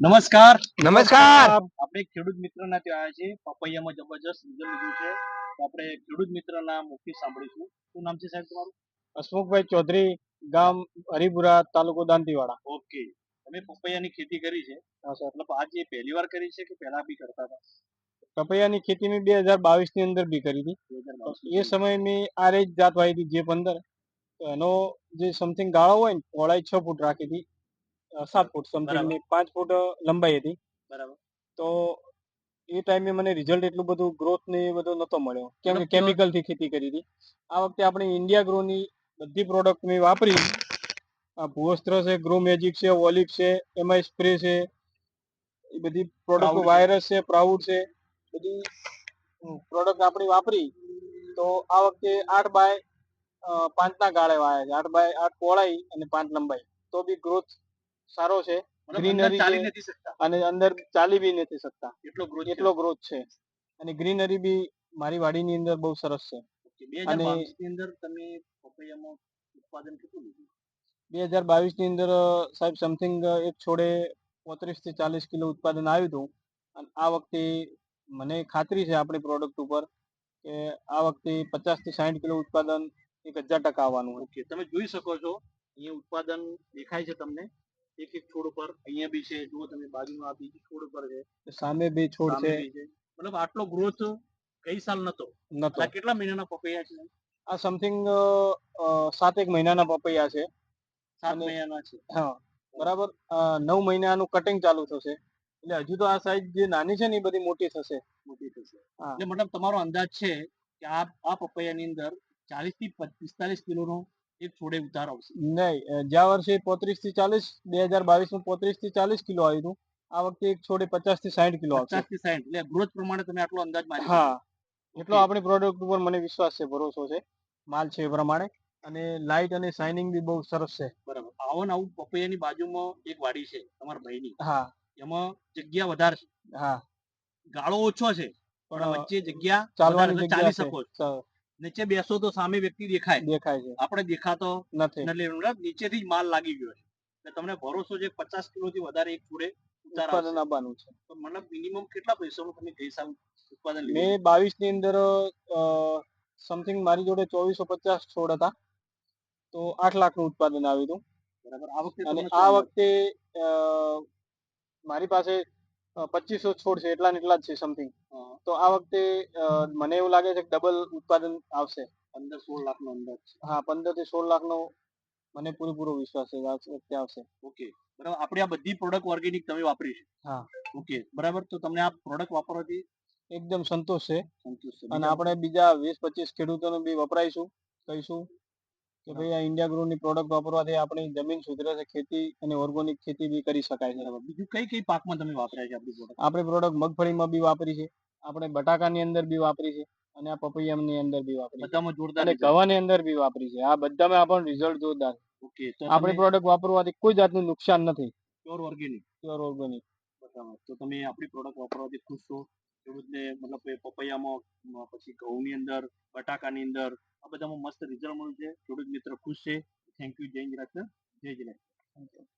નમસ્કાર. નમસ્કાર. આપણે ખેડૂત મિત્રના ત્યાં આવ્યા છીએ. પપૈયામાં જબરજસ્ત રિઝલ્ટ લીધું છે. તો આપણે ખેડૂત મિત્રના મુખથી સાંભળીશું. શું નામ છે સાહેબ તમારું? હસમુખભાઈ ચૌધરી ગામ હરિપુરા તાલુકો દાંતીવાડા. ઓકે. તમે પપૈયાની ખેતી કરી છે. હા સર મતલબ આજે પહેલી વાર કરી છે કે પહેલા બી કરતા હતા? પપૈયાની ખેતી મેં બે હજાર બાવીસની અંદર બી કરી હતી. એ સમયે મેં આ રેજ જાત વાવી હતી જે પંદર. એનો જે સમથિંગ ગાળો હોય ને પહોળાઈ છ ફૂટ રાખી હતી. સાત ફૂટ સમથિંગની પાંચ ફૂટ લંબાઈ હતી. બરાબર. તો એ ટાઈમે મને રિઝલ્ટ એટલું બધું ગ્રોથ ને એ બધો નતો મળ્યો. કેમ કે કેમિકલથી ખેતી કરી હતી. આ વખતે આપણે ઇન્ડિયા ગ્રો ની બધી પ્રોડક્ટ મેં વાપરી. આ ભૂવસ્ત્ર છે ગ્રો મેજિક છે ઓલિવ છે એમઆઈ સ્પ્રે છે એ બધી પ્રોડક્ટ વાયરસ છે. પ્રાઉડ છે બધી પ્રોડક્ટ આપણી વાપરી. તો આ વખતે આઠ બાય પાંચના ગાળે વાયા છે. આઠ બાય આઠ પહોળાઈ અને પાંચ લંબાઈ. તો બી ગ્રોથ સારો છે. નથી શકતા. અને અંદર ચાલી બી નથી શકતા. એટલો ગ્રોથ એટલો ગ્રોથ છે. અને ગ્રીનરી બી મારી વાડીની અંદર બહુ સરસ છે. અને- ની અંદર તમે પપૈયામાં ઉત્પાદન કેટલું લીધું? બે હજાર બાવીસની અંદર સાહેબ સમથિંગ એક છોડે પોત્રીસથી ચાલીસ કિલો ઉત્પાદન આવ્યું હતું. અને આ વખતે મને ખાતરી છે આપણી પ્રોડક્ટ ઉપર કે આ વખતે પચાસથી સાઠ કિલો ઉત્પાદન એક હજાર ટકા આવવાનું ઓકે તમે જોઈ શકો છો. અહીંયા ઉત્પાદન દેખાય છે તમને. એક એક છોડ ઉપર. અહીંયા બી છે જુઓ તમે બાજુમાં આ બીજી છોડ ઉપર છે. સામે બે છોડ છે. મતલબ આટલો ગ્રોથ કઈ સાલ નતો. નતો. કેટલા મહિનાના પપૈયા છે? આ સમથિંગ સાતેક મહિનાના પપૈયા છે. સાત મહિનાના છે. હા બરાબર? નવ મહિનાનું કટિંગ ચાલુ થશે. એટલે હજુ તો આ સાઈઝ જે નાની છે ને એ બધી મોટી થશે. મોટી થશે. એટલે મતલબ તમારો અંદાજ છે કે આ આ પપૈયાની અંદર ચાલીસથી પિસ્તાલીસ કિલોનો એક થોડે ઉતાર આવશે. નહીં ગયા વર્ષે પોત્રીસથી ચાલીસ બે હજાર બાવીસમાં પોત્રીસથી ચાલીસ કિલો આવ્યું હતું. આ વખતે એક છોડે પચાસથી સાઠ કિલો પચાસથી સાઠ એટલે ગ્રોથ પ્રમાણે તમે આટલો અંદાજ મારી હા. એટલો આપણી પ્રોડક્ટ ઉપર મને વિશ્વાસ છે ભરોસો છે માલ છે એ પ્રમાણે. અને લાઇટ અને શાઇનિંગ બી બહુ સરસ છે. બરાબર. આવો ને આવું પપૈયાની બાજુમાં એક વાડી છે તમારા ભાઈની. હા. એમાં જગ્યા વધારે છે. હા. ગાળો ઓછો છે પણ વચ્ચે જગ્યા ચાલવાની ચાલી શકો છો. નીચે બેસો તો સામે વ્યક્તિ દેખાય. દેખાય છે. આપણે દેખાતો નથી. એટલે નીચેથી જ માલ લાગી ગયો છે. એટલે તમને ભરોસો છે પચાસ કિલો થી વધારે એક છોડે ઉત્પાદન આવવાનું છે. તો મતલબ મિનિમમ કેટલા પૈસાનું તમે ગઈ સાલ ઉત્પાદન મેં બાવીસની અંદર સમથિંગ મારી જોડે ચોવીસો પચાસ છોડ હતા. તો આઠ લાખનું ઉત્પાદન આવ્યું હતું. બરાબર. આ વખતે અને આ વખતે મારી પાસે પચીસો છોડ છે એટલા ને એટલા જ છે સમથિંગ તો આ વખતે મને એવું લાગે છે કે ડબલ ઉત્પાદન આવશે. પંદર સોળ લાખ નો અંદાજ હા પંદરથી સોળ લાખ નો મને પૂરેપૂરો વિશ્વાસ છે વખતે આવશે. ઓકે. બરાબર. આપણે આ બધી પ્રોડક્ટ ઓર્ગેનિક તમે વાપરી છે. હા. ઓકે. બરાબર. તો તમને આ પ્રોડક્ટ વાપરવાથી એકદમ સંતોષ છે. સંતુષ્ટ છે. અને આપણે બીજા વીસ પચીસ ખેડૂતોને બી વપરાઈશું કહીશું. કે ભાઈ આ ઇન્ડિયા ગ્રોની પ્રોડક્ટ વાપરવાથી આપણી જમીન સુધરે છે ખેતી અને ઓર્ગોનિક ખેતી બી કરી શકાય છે. બીજું કઈ કઈ પાકમાં તમે વાપર્યા છે આપણી પ્રોડક્ટ આપણે પ્રોડક્ટ મગફળીમાં બી વાપરી છે આપણે બટાકાની અંદર બી વાપરી છે અને આ પપૈયાની અંદર બી વાપરી છે. બધામાં જોરદાર અને ગવાની અંદર બી વાપરી છે. આ બધામાં આપણને રિઝલ્ટ જોરદાર ઓકે આપણી પ્રોડક્ટ વાપરવાથી કોઈ જાતનું નુકસાન નથી. પ્યોર ઓર્ગેનિક પ્યોર ઓર્ગોનિક તો તમે આપણી પ્રોડક્ટ વાપરવાથી ખુશ છો? ખેડૂતને મતલબ પપૈયામાં પછી ઘઉંની અંદર, બટાકાની અંદર, આ બધામાં મસ્ત રિઝલ્ટ મળ્યું છે. ખેડૂત મિત્ર ખુશ છે. થેન્ક યુ જય હિન્દ. જય જય